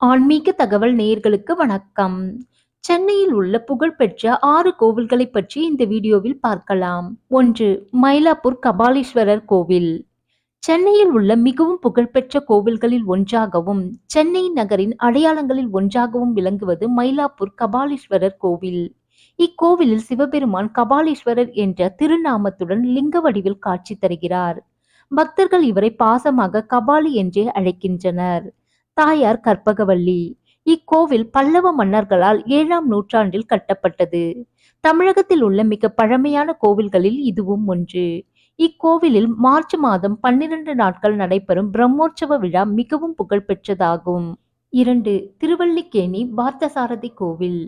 ஆன்மீக தகவல் நேயர்களுக்கு வணக்கம். சென்னையில் உள்ள புகழ்பெற்ற ஆறு கோவில்களைப் பற்றி இந்த வீடியோவில் பார்க்கலாம். ஒன்று மயிலாப்பூர் கபாலீஸ்வரர் கோவில் சென்னையில் உள்ள மிகவும் புகழ்பெற்ற கோவில்களில் ஒன்றாகவும், சென்னை நகரின் அடையாளங்களில் ஒன்றாகவும் விளங்குவது மயிலாப்பூர் கபாலீஸ்வரர் கோவில். இக்கோவிலில் சிவபெருமான் கபாலீஸ்வரர் என்ற திருநாமத்துடன் லிங்க வடிவில் காட்சி தருகிறார். பக்தர்கள் இவரை பாசமாக கபாலி என்றே அழைக்கின்றனர். தாயார் கற்பகவல்லி இக்கோவில் பல்லவ மன்னர்களால் ஏழாம் நூற்றாண்டில் கட்டப்பட்டது. தமிழகத்தில் உள்ள மிக பழமையான கோவில்களில் இதுவும் ஒன்று. இக்கோவிலில் மார்ச் மாதம் பன்னிரண்டு நாட்கள் நடைபெறும் பிரம்மோற்சவ விழா மிகவும் புகழ்பெற்றதாகும். இரண்டு திருவல்லிக்கேணி பார்த்தசாரதி கோவில்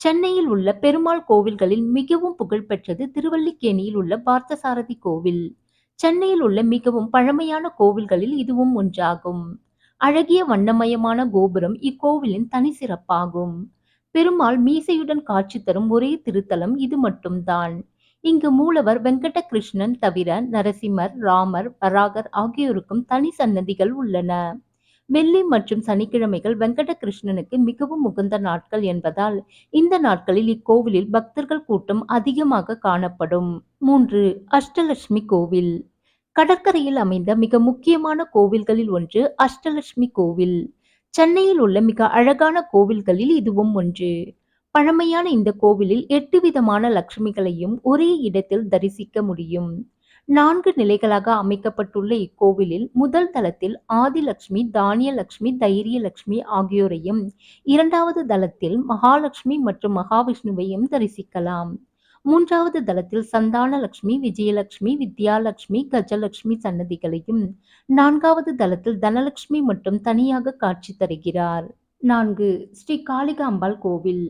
சென்னையில் உள்ள பெருமாள் கோவில்களில் மிகவும் புகழ்பெற்றது திருவல்லிக்கேணியில் உள்ள பார்த்தசாரதி கோவில். சென்னையில் உள்ள மிகவும் பழமையான கோவில்களில் இதுவும் ஒன்றாகும். அழகிய வண்ணமயமான கோபுரம் இக்கோவிலின் தனி சிறப்பாகும். பெருமாள் மீசையுடன் காட்சி தரும் ஒரே திருத்தலம் இது மட்டும்தான். இங்கு மூலவர் வெங்கட கிருஷ்ணன் தவிர நரசிம்மர், ராமர், வராகர் ஆகியோருக்கும் தனி சன்னதிகள் உள்ளன. வெள்ளி மற்றும் சனிக்கிழமைகள் வெங்கட கிருஷ்ணனுக்கு மிகவும் உகந்த நாட்கள் என்பதால் இந்த நாட்களில் இக்கோவிலில் பக்தர்கள் கூட்டம் அதிகமாக காணப்படும். மூன்று அஷ்டலட்சுமி கோவில் கடற்கரையில் அமைந்த மிக முக்கியமான கோவில்களில் ஒன்று அஷ்டலட்சுமி கோவில். சென்னையில் உள்ள மிக அழகான கோவில்களில் இதுவும் ஒன்று. பழமையான இந்த கோவிலில் எட்டு விதமான லட்சுமிகளையும் ஒரே இடத்தில் தரிசிக்க முடியும். நான்கு நிலைகளாக அமைக்கப்பட்டுள்ள இக்கோவிலில் முதல் தளத்தில் ஆதிலட்சுமி, தானியலட்சுமி, தைரியலட்சுமி ஆகியோரையும், இரண்டாவது தளத்தில் மகாலட்சுமி மற்றும் மகாவிஷ்ணுவையும் தரிசிக்கலாம். மூன்றாவது தளத்தில் சந்தானலட்சுமி, விஜயலட்சுமி, வித்யாலட்சுமி, கஜலட்சுமி சன்னதிகளையும், நான்காவது தளத்தில் தனலட்சுமி மட்டும் தனியாக காட்சி தருகிறார். நான்கு ஸ்ரீ காளிகாம்பாள் கோவில்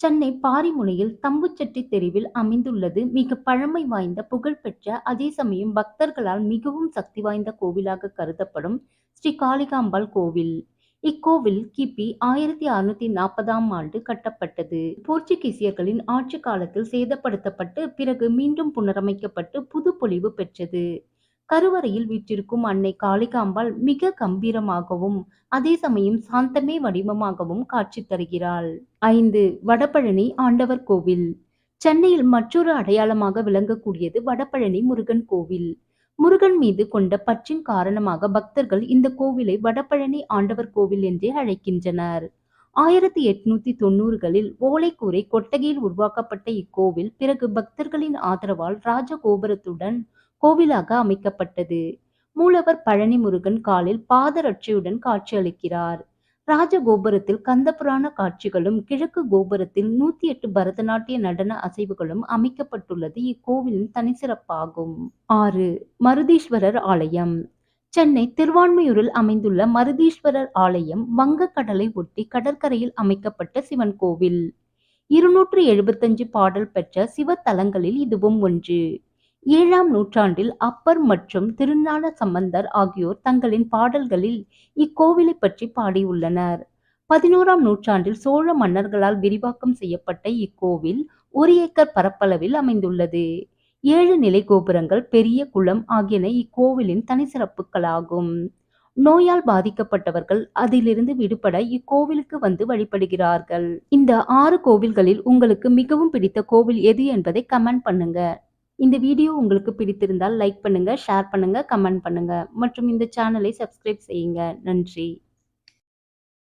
சென்னை பாரிமுனையில் தம்புச்சட்டி தெருவில் அமைந்துள்ளது மிக பழமை வாய்ந்த புகழ்பெற்ற அதே சமயம் பக்தர்களால் மிகவும் சக்தி வாய்ந்த கோவிலாக கருதப்படும் ஸ்ரீ காளிகாம்பாள் கோவில். இக்கோவில் கிபி ஆயிரத்தி அறுநூத்தி நாற்பதாம் ஆண்டு கட்டப்பட்டது. போர்ச்சுகீசியர்களின் ஆட்சி காலத்தில் சேதப்படுத்தப்பட்டு பிறகு மீண்டும் புனரமைக்கப்பட்டு புதுப்பொழிவு பெற்றது. கருவறையில் வீற்றிருக்கும் அன்னை காளிகாம்பாள் மிக கம்பீரமாகவும் அதே சமயம் சாந்தமே வடிவமாகவும் காட்சி தருகிறாள். ஐந்து வடபழனி ஆண்டவர் கோவில் சென்னையில் மற்றொரு அடையாளமாக விளங்கக்கூடியது வடபழனி முருகன் கோவில். முருகன் மீது கொண்ட பற்றின் காரணமாக பக்தர்கள் இந்த கோவிலை வடபழனி ஆண்டவர் கோவில் என்றே அழைக்கின்றனர். ஆயிரத்தி எட்நூத்தி தொண்ணூறுகளில் ஓலைக்கூரை கொட்டகையில் உருவாக்கப்பட்ட இக்கோவில் பிறகு பக்தர்களின் ஆதரவால் ராஜகோபுரத்துடன் கோவிலாக அமைக்கப்பட்டது. மூலவர் பழனி முருகன் காலில் பாதரட்சியுடன் காட்சியளிக்கிறார். ராஜகோபுரத்தில் கந்தபுராண காட்சிகளும், கிழக்கு கோபுரத்தில் நூத்தி எட்டு பரதநாட்டிய நடன அசைவுகளும் அமைக்கப்பட்டுள்ளது இக்கோவிலின் தனிச்சிறப்பாகும். ஆறு மருதீஸ்வரர் ஆலயம் சென்னை திருவான்மையூரில் அமைந்துள்ள மருதீஸ்வரர் ஆலயம் வங்கக்கடலை ஒட்டி கடற்கரையில் அமைக்கப்பட்ட சிவன் கோவில். இருநூற்று எழுபத்தஞ்சு பாடல் பெற்ற சிவத்தலங்களில் இதுவும் ஒன்று. ஏழாம் நூற்றாண்டில் அப்பர் மற்றும் திருஞான சம்பந்தர் ஆகியோர் தங்களின் பாடல்களில் இக்கோவிலைப் பற்றி பாடியுள்ளனர். பதினோராம் நூற்றாண்டில் சோழ மன்னர்களால் விரிவாக்கம் செய்யப்பட்ட இக்கோவில் ஒரு ஏக்கர் பரப்பளவில் அமைந்துள்ளது. ஏழு நிலை கோபுரங்கள், பெரிய குளம் ஆகியன இக்கோவிலின் தனி சிறப்புகளாகும் நோயால் பாதிக்கப்பட்டவர்கள் அதிலிருந்து விடுபட இக்கோவிலுக்கு வந்து வழிபடுகிறார்கள். இந்த ஆறு கோவில்களில் உங்களுக்கு மிகவும் பிடித்த கோவில் எது என்பதை கமெண்ட் பண்ணுங்க. இந்த வீடியோ உங்களுக்கு பிடித்திருந்தால் லைக் பண்ணுங்கள் ஷேர் பண்ணுங்கள் கமெண்ட் பண்ணுங்கள் மற்றும் இந்த சேனலை சப்ஸ்கிரைப் செய்யுங்க. நன்றி.